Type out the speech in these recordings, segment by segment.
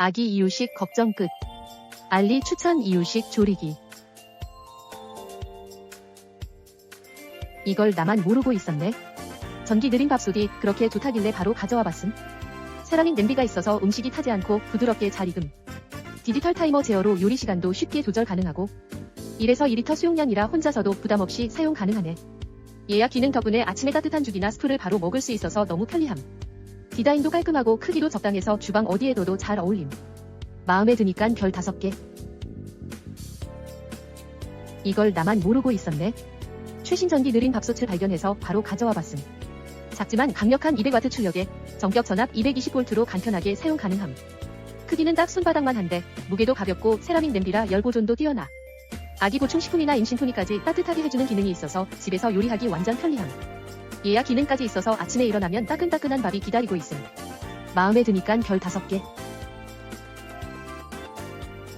아기 이유식 걱정 끝. 알리 추천 이유식 조리기. 이걸 나만 모르고 있었네. 전기 느린 밥솥이 그렇게 좋다길래 바로 가져와 봤음. 세라믹 냄비가 있어서 음식이 타지 않고 부드럽게 잘 익음. 디지털 타이머 제어로 요리 시간도 쉽게 조절 가능하고 1에서 2리터 수용량이라 혼자서도 부담 없이 사용 가능하네. 예약 기능 덕분에 아침에 따뜻한 죽이나 스프를 바로 먹을 수 있어서 너무 편리함. 디자인도 깔끔하고 크기도 적당해서 주방 어디에 둬도 잘 어울림. 마음에 드니깐 별 5개. 이걸 나만 모르고 있었네. 최신 전기 느린 밥솥을 발견해서 바로 가져와 봤음. 작지만 강력한 200W 출력에 전격 전압 220V로 간편하게 사용 가능함. 크기는 딱 손바닥만 한데 무게도 가볍고 세라믹 냄비라 열 보존도 뛰어나. 아기 보충 식품이나 임신 토니까지 따뜻하게 해주는 기능이 있어서 집에서 요리하기 완전 편리함. 예약 기능까지 있어서 아침에 일어나면 따끈따끈한 밥이 기다리고 있음. 마음에 드니깐 별 5개.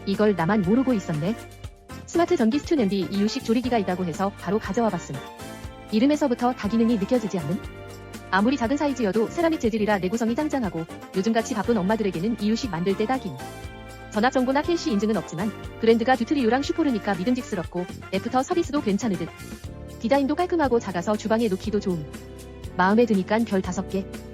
이걸 나만 모르고 있었네. 스마트 전기 스튜 냄비 이유식 조리기가 있다고 해서 바로 가져와 봤음. 이름에서부터 다기능이 느껴지지 않는? 아무리 작은 사이즈여도 세라믹 재질이라 내구성이 짱짱하고 요즘같이 바쁜 엄마들에게는 이유식 만들 때 딱임. 전압 정보나 캐시 인증은 없지만 브랜드가 듀트리유랑 슈포르니까 믿음직스럽고 애프터 서비스도 괜찮으듯. 디자인도 깔끔하고 작아서 주방에 놓기도 좋음. 마음에 드니깐 별 5개.